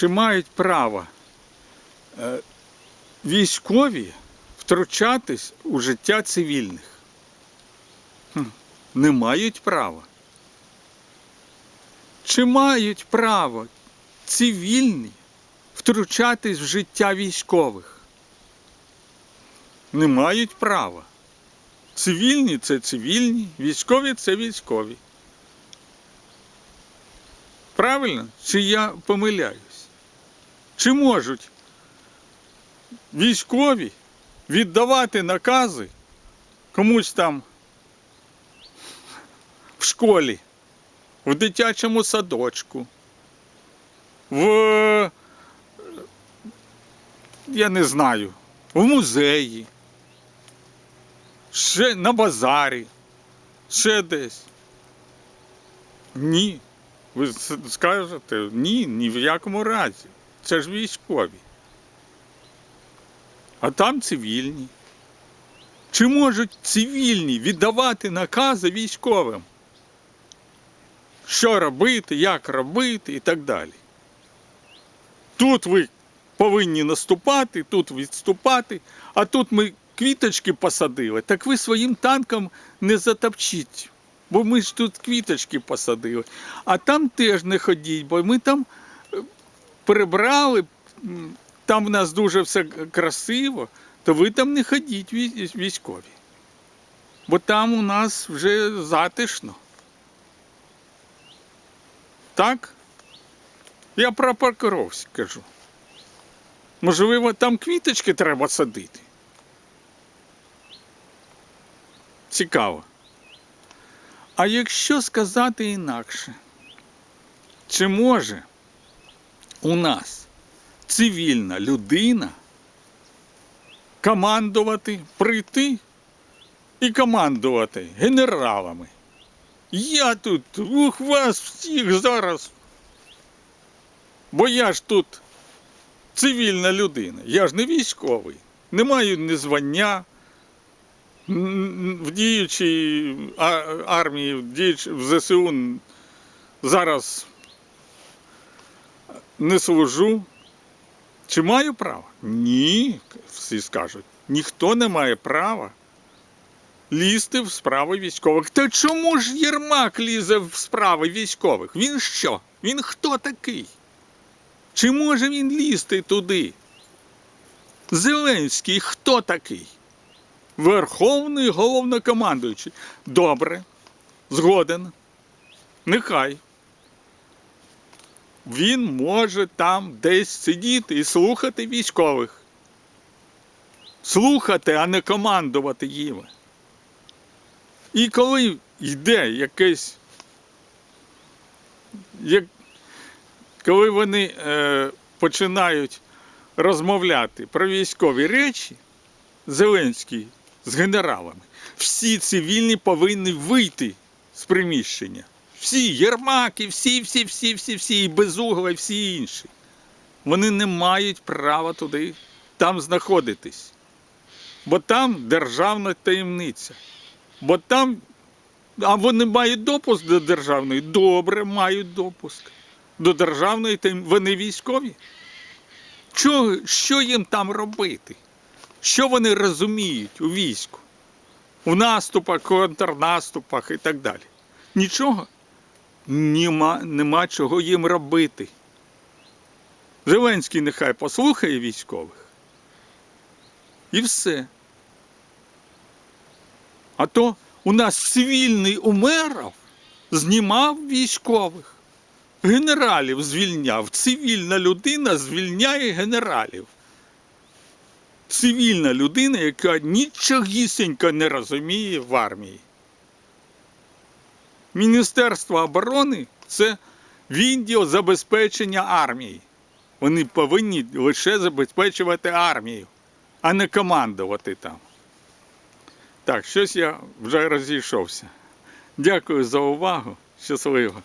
Чи мають право е, військові втручатись у життя цивільних? Не мають права. Чи мають право цивільні втручатись в життя військових? Не мають права. Цивільні це цивільні, військові це військові. Правильно? Чи я помиляюсь? Чи можуть військові віддавати накази комусь там в школі, в дитячому садочку, в я не знаю, в музеї, ще на базарі, ще десь. Ні. Ви скажете, ні, ні в якому разі. Це ж військові. А там цивільні. Чи можуть цивільні віддавати накази військовим? Що робити, як робити і так далі. Тут ви повинні наступати, тут відступати, а тут ми квіточки посадили. Так ви своїм танком не затопчіть. Бо ми ж тут квіточки посадили. А там теж не ходіть, бо ми там прибрали, там в нас дуже все красиво, то ви там не ходіть військові. Бо там у нас вже затишно. Так? Я про Покровськ кажу. Можливо, там квіточки треба садити. Цікаво. А якщо сказати інакше, чи може у нас цивільна людина командувати, прийти і командувати генералами? Я тут ух вас всіх зараз. Бо я ж тут цивільна людина, я ж не військовий, не маю ні звання, в діючій армії, в ЗСУ зараз не служу. Чи маю право? Ні, всі скажуть. Ніхто не має права лізти в справи військових. Та чому ж Єрмак лізе в справи військових? Він що? Він хто такий? Чи може він лізти туди? Зеленський хто такий? Верховний головнокомандуючий. Добре, згоден. Нехай. Він може там десь сидіти і слухати військових. Слухати, а не командувати їм. І коли йде якесь. Як, коли вони е, починають розмовляти про військові речі, Зеленський з генералами. Всі цивільні повинні вийти з приміщення. Всі Єрмаки, всі, всі, всі, всі, всі, і Безугла, і всі інші. Вони не мають права туди там знаходитись. Бо там державна таємниця. Бо там, а вони мають допуск до державної. Добре, мають допуск. До державної таємниці. Вони військові. Що, що їм там робити? Що вони розуміють у війську? В наступах, контрнаступах і так далі. Нічого. Нема, нема чого їм робити. Зеленський нехай послухає військових. І все. А то у нас цивільний Умеров знімав військових. Генералів звільняв. Цивільна людина звільняє генералів цивільна людина, яка нічогісінько не розуміє в армії. Міністерство оборони це відділ забезпечення армії. Вони повинні лише забезпечувати армію, а не командувати там. Так, щось я вже розійшовся. Дякую за увагу. Щасливо.